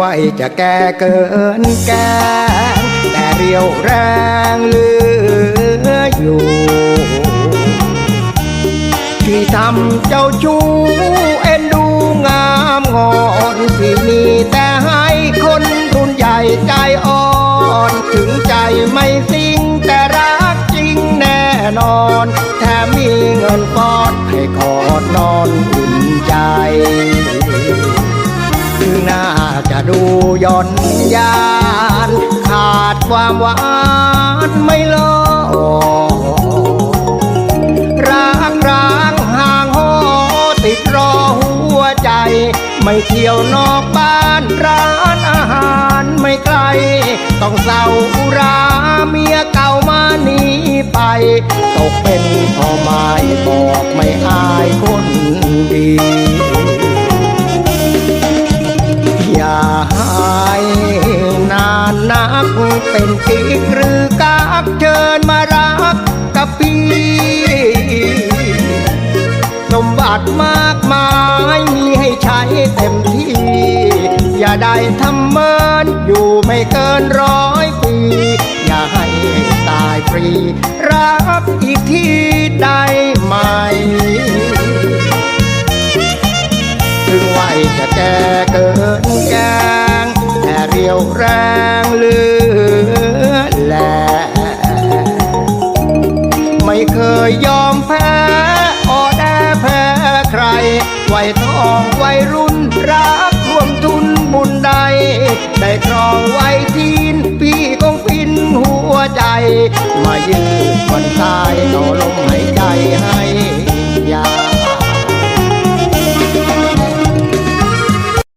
วัยจะแก่เกินแก่แต่เรียวแรงเหลืออยู่ ที่ทำเจ้าชู้เอ็นดูงามงอนที่มีแต่ให้คนรุ่นใหญ่ใจอ่อนถึงใจไม่สิงแต่รักจริงแน่นอนแถมมีเงินฟอดให้กอดนอนอุ่นใจ จะดูย่อนยาน ขาดความหวานไม่ลดร้างร้างห่างหอติดรอหัวใจ ไม่เที่ยวนอกบ้านร้านอาหารไม่ไกล ต้องเศร้าราเมียเก่ามาหนีไป ตกเป็นพ่อไม้ ก เป็นกิ๊กหรือกักเชิญมารักกับพี่ สมบัติมากมายมีให้ใช้เต็มที่ อย่าได้ทำเมินอยู่ไม่เกินร้อยปี อย่าให้ตายฟรี รับอีกทีได้ไหมถึงวัยจะแก่เกินแกงแต่เรียวแรง วัยทองวัยรุ่นรักรวมทุนบุญใด ได้ครองไว้ทีนพี่คงฟินหัวใจ มายืดวันตายต่อลมหายใจให้